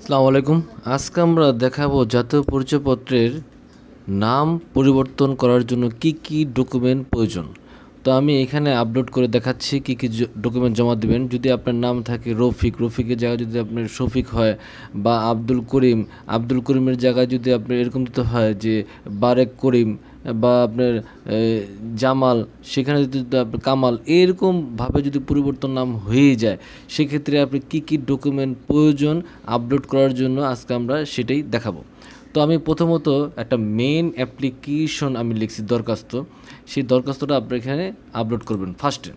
আসসালামু আলাইকুম। আজকে আমরা দেখাবো জাতীয় পরিচয়পত্রের নাম পরিবর্তন করার জন্য কি কি ডকুমেন্ট প্রয়োজন। তো আমি এখানে আপলোড করে দেখাচ্ছি কি কি ডকুমেন্ট জমা দিবেন। যদি আপনার নাম থাকে রফিক, রফিকের জায়গায় যদি আপনার শফিক হয় বা আব্দুল করিম, আব্দুল করিমের জায়গায় যদি আপনার এরকম দিতে হয় যে বারেক করিম বা আপনার জামাল, সেখানে যদি কামাল এরকমভাবে যদি পরিবর্তন নাম হয়ে যায়, সেক্ষেত্রে আপনি কি কি ডকুমেন্ট প্রয়োজন আপলোড করার জন্য আজকে আমরা সেটাই দেখাবো। তো আমি প্রথমত একটা মেইন অ্যাপ্লিকেশন আমি লিখছি দরখাস্ত। সেই দরখাস্তটা আপনি এখানে আপলোড করবেন ফার্স্টে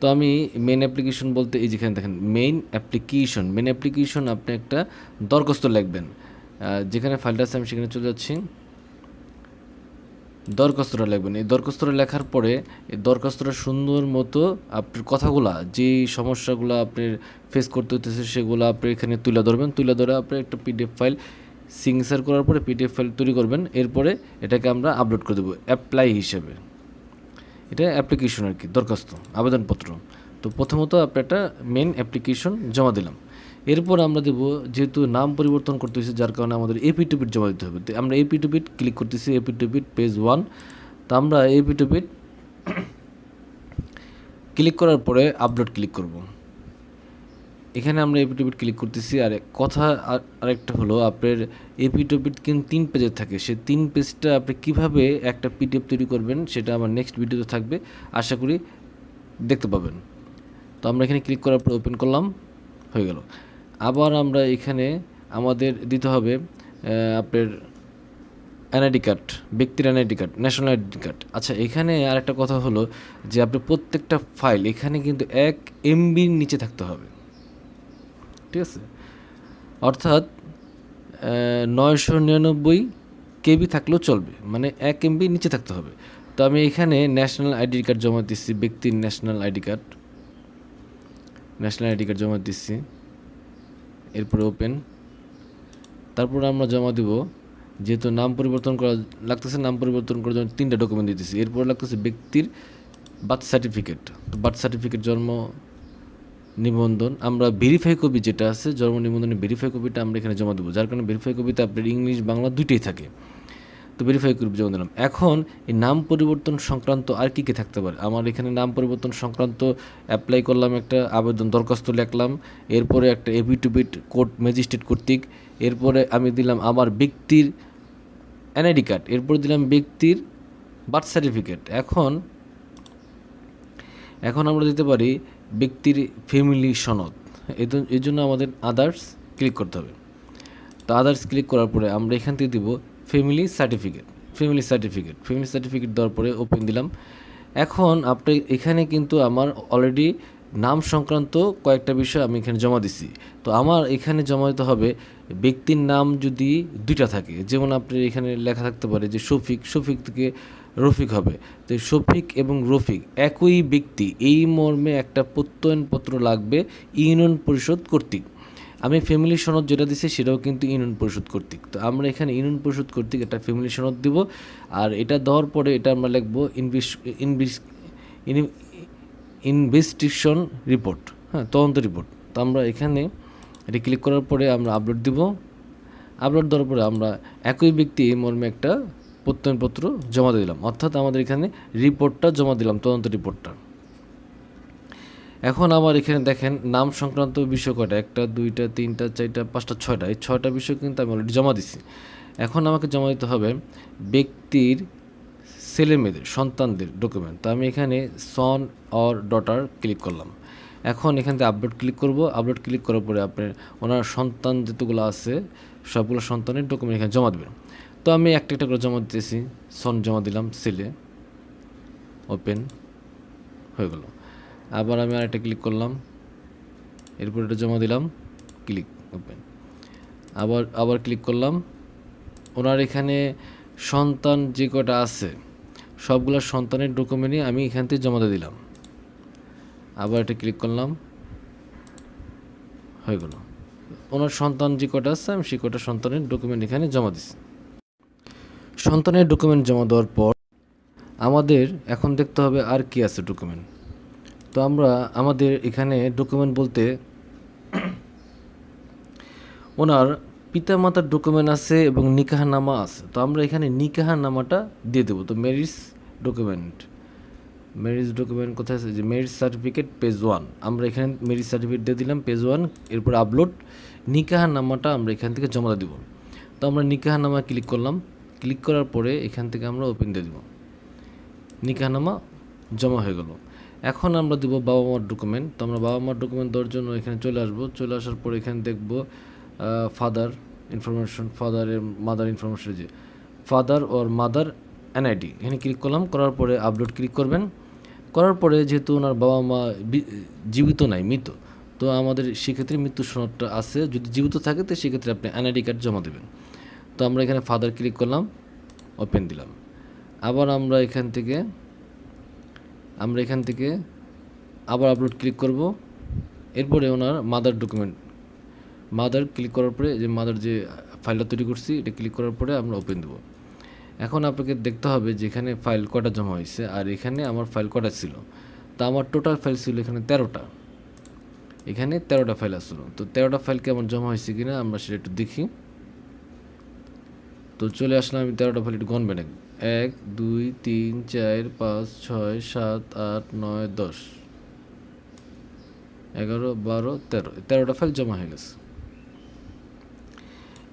তো আমি মেন অ্যাপ্লিকেশন বলতে এই যেখানে দেখেন মেইন অ্যাপ্লিকেশন মেন অ্যাপ্লিকেশন আপনি একটা দরখাস্ত লিখবেন। যেখানে ফাইলটা আছে, আমি সেখানে চলে যাচ্ছি। দরখাস্তটা লিখবেন। এই দরখাস্তটা লেখার পরে এই দরখাস্তটা সুন্দর মতো আপনার কথাগুলা যে সমস্যাগুলো আপনার ফেস করতে হতেছে সেগুলো আপনি এখানে তুলে ধরবেন। তুলে ধরে আপনি একটা পিডিএফ ফাইল সিগনেচার করার পরে পিডিএফ ফাইল তৈরি করবেন। এরপরে এটাকে আমরা আপলোড করে দেবো অ্যাপ্লাই হিসেবে। এটা অ্যাপ্লিকেশন আর কি, দরখাস্ত, আবেদনপত্র। তো প্রথমত আপনি একটা মেন অ্যাপ্লিকেশন জমা দিলাম। এরপর আমরা দেব যেহেতু নাম পরিবর্তন করতে হয়েছে, যার কারণে আমাদের এপি টুপিট জমা দিতে হবে। আমরা এপি টু টুপিট ক্লিক করতেছি এপি টু টুপিট পেজ ওয়ান তো আমরা এপি টু টুপিট ক্লিক করার পরে আপলোড ক্লিক করব। এখানে আমরা এপিটোপিট ক্লিক করতেছি, আর কথা আর- আরেকটা হলো, আপনার এপিটোপিট কিন্তু তিন পেজে থাকে। সে তিন পেজটা আপনি কীভাবে একটা পিডিএফ তৈরি করবেন, সেটা আমার নেক্সট ভিডিওতে থাকবে। আশা করি দেখতে পাবেন। তো আমরা এখানে ক্লিক করার পর ওপেন করলাম, হয়ে গেল। আবার আমরা এখানে আমাদের দিতে হবে আপনার এনআইডি কার্ড, ব্যক্তির NID card national ID card. আচ্ছা এখানে আরেকটা কথা হলো যে আপনি প্রত্যেকটা ফাইল এখানে কিন্তু এক এমবির নিচে থাকতে হবে। ঠিক আছে? অর্থাৎ নয়শো নিরানব্বই কেবি থাকলেও চলবে মানে এক এমবি নিচে থাকতে হবে। তো আমি এখানে ন্যাশনাল আইডি কার্ড জমা দিচ্ছি, ব্যক্তির national ID card. National ID card জমা দিচ্ছি। এরপরে ওপেন তারপর আমরা জমা দিব, যেহেতু নাম পরিবর্তন করা লাগতেছে, নাম পরিবর্তন করার জন্য তিনটা ডকুমেন্ট দিতেছি। এরপর লাগতেছে ব্যক্তির বার্থ সার্টিফিকেট তো বার্থ সার্টিফিকেট জন্ম নিবন্ধন, আমরা ভেরিফাই কপি যেটা আছে, জন্ম নিবন্ধনের ভেরিফাই কপিটা আমরা এখানে জমা দেবো। যার কারণে ভেরিফাই কপিতে আপনার ইংলিশ বাংলা দুইটাই থাকে। তো ভেরিফাই কপি জমা দিলাম। এখন এই নাম পরিবর্তন সংক্রান্ত আর কী কী থাকতে পারে? আমার এখানে নাম পরিবর্তন সংক্রান্ত অ্যাপ্লাই করলাম একটা আবেদন দরখাস্ত লিখলাম, এরপরে একটা এভিটুবিট কোর্ট ম্যাজিস্ট্রেট কর্তৃক, এরপরে আমি দিলাম আমার ব্যক্তির এনআইডি কার্ড এরপর দিলাম ব্যক্তির বার্থ সার্টিফিকেট এখন এখন আমরা দিতে পারি ব্যক্তির ফ্যামিলি সনদ। এর জন্য আমাদের আদার্স ক্লিক করতে হবে। তো আদার্স ক্লিক করার পরে আমরা এখান থেকে দিব family certificate family certificate family certificate দেওয়ার পরে ওপেন দিলাম। এখন আপনি এখানে কিন্তু আমার অলরেডি নাম সংক্রান্ত কয়েকটা বিষয় আমি এখানে জমা দিছি। তো আমার এখানে জমা দিতে হবে ব্যক্তির নাম যদি দুইটা থাকে, যেমন আপনার এখানে লেখা থাকতে পারে যে শফিক শফিক থেকে রফিক হবে। তো শফিক এবং রফিক একই ব্যক্তি, এই মর্মে একটা প্রত্যয়নপত্র লাগবে ইউনিয়ন পরিষদ কর্তৃক। আমি ফ্যামিলি সনদ যেটা দিছি সেটাও কিন্তু ইউনিয়ন পরিষদ কর্তৃক। তো আমরা এখানে ইউনিয়ন পরিষদ কর্তৃক একটা ফ্যামিলি সনদ দিব, আর এটা দেওয়ার পরে এটা আমরা লিখব ইনভেস ইনভেস ইনভেস্টিগেশন রিপোর্ট হ্যাঁ তদন্ত রিপোর্ট তো আমরা এখানে এটা ক্লিক করার পরে আমরা আপলোড দিব। আপলোড দেওয়ার পরে আমরা একই ব্যক্তি এই মর্মে একটা প্রত্যয়নপত্র জমা দিলাম। অর্থাৎ আমাদের এখানে রিপোর্টটা জমা দিলাম, তদন্ত রিপোর্টটা এখন আমার এখানে দেখেন, নাম সংক্রান্ত বিষয় কটা একটা, দুইটা, তিনটা, চারটা, পাঁচটা, ছয়টা। এই ছয়টা বিষয় কিন্তু আমি অলরেডি জমা দিছি। এখন আমাকে জমা দিতে হবে ব্যক্তির ছেলে মেয়েদের, সন্তানদের ডকুমেন্ট তো আমি এখানে সন অর ডটার ক্লিক করলাম। এখন এখান থেকে আপলোড ক্লিক করব। আপলোড ক্লিক করার পরে আপনার ওনার সন্তান যেতগুলো আছে, সবগুলো সন্তানের ডকুমেন্ট এখানে জমা দেবেন। তো আমি একটা একটা করে জমা দিতেছি। সন জমা দিলাম, ছেলে ওপেন হয়ে গেল। আবার আমি আরেকটা ক্লিক করলাম। এরপর এটা জমা দিলাম। ক্লিক ওপেন আবার আবার ক্লিক করলাম। ওনার এখানে সন্তান যে কটা আছে, সবগুলো সন্তানের ডকুমেন্টই আমি এখান থেকে জমা দিয়ে দিলাম। আবার এটা ক্লিক করলাম। হয়ে গেল। ওনার সন্তান যে কটা আছে, আমি সেই কটা সন্তানের ডকুমেন্ট এখানে জমা দিছি। সন্তানের ডকুমেন্ট জমা দেওয়ার পর আমাদের এখন দেখতে হবে আর কি আছে ডকুমেন্ট তো আমরা আমাদের এখানে ডকুমেন্ট বলতে ওনার পিতা মাতার ডকুমেন্ট আছে এবং নিকাহনামা আছে। তো আমরা এখানে নিকাহনামাটা দিয়ে দেবো। তো ম্যারিজ ডকুমেন্ট ম্যারিজ ডকুমেন্ট কোথায় আছে? যে ম্যারিজ সার্টিফিকেট পেজ ওয়ান আমরা এখানে ম্যারিজ সার্টিফিকেট দিয়ে দিলাম পেজ ওয়ান এরপর আপলোড নিকাহনামাটা আমরা এখান থেকে জমা দেবো। তো আমরা নিকাহনামা ক্লিক করলাম। ক্লিক করার পরে এখান থেকে আমরা ওপেন দিয়ে দেবো। নিকাহনামা জমা হয়ে গেল। এখন আমরা দেবো বাবা মার ডকুমেন্ট তো আমরা বাবা মার ডকুমেন্ট দেওয়ার জন্য এখানে চলে আসব। চলে আসার পর এখানে দেখব ফাদার ইনফরমেশন ফাদারের মাদার ইনফরমেশন যে ফাদার ওর মাদার এনআইডি এখানে ক্লিক করলাম, করার পরে আপলোড ক্লিক করবেন। করার পরে যেহেতু ওনার বাবা মা জীবিত নাই, মৃত, তো আমাদের সেক্ষেত্রে মৃত্যু সনদটা আছে। যদি জীবিত থাকে, তো সেক্ষেত্রে আপনি এনআইডি কার্ড জমা দেবেন। তো আমরা এখানে ফাদার ক্লিক করলাম ওপেন দিলাম। আবার আমরা এখান থেকে আমরা এখান থেকে আবার আপলোড ক্লিক করব। এরপরে ওনার মাদার ডকুমেন্ট মাদার ক্লিক করার পরে যে মাদার যে ফাইলটা তৈরি করছি, এটা ক্লিক করার পরে আমরা ওপেন দেবো। এখন আপনাকে দেখতে হবে যে এখানে ফাইল কটা জমা হয়েছে আর এখানে আমার ফাইল কটা ছিল। তা আমার টোটাল ফাইল ছিল এখানে তেরোটা। এখানে তেরোটা ফাইল আসলো তো তেরোটা ফাইলকে আমার জমা হয়েছে কিনা আমরা সেটা একটু দেখি। তো চলে আসলাম আমি তেরোটা ফাইল একটু গণবেন এক। দুই, তিন, চার, পাঁচ, ছয়, সাত, আট, নয়, দশ। এগারো, বারো, তেরো। তেরোটা ফাইল জমা হয়ে গেছে।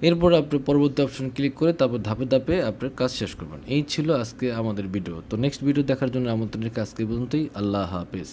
এরপর আপনি পরবর্তী অপশন ক্লিক করে তারপর ধাপে ধাপে আপনার কাজ শেষ করবেন। এই ছিল আজকে আমাদের ভিডিও তো নেক্সট ভিডিও দেখার জন্য আমন্ত্রণের আজকে পর্যন্তই। আল্লাহ হাফেজ।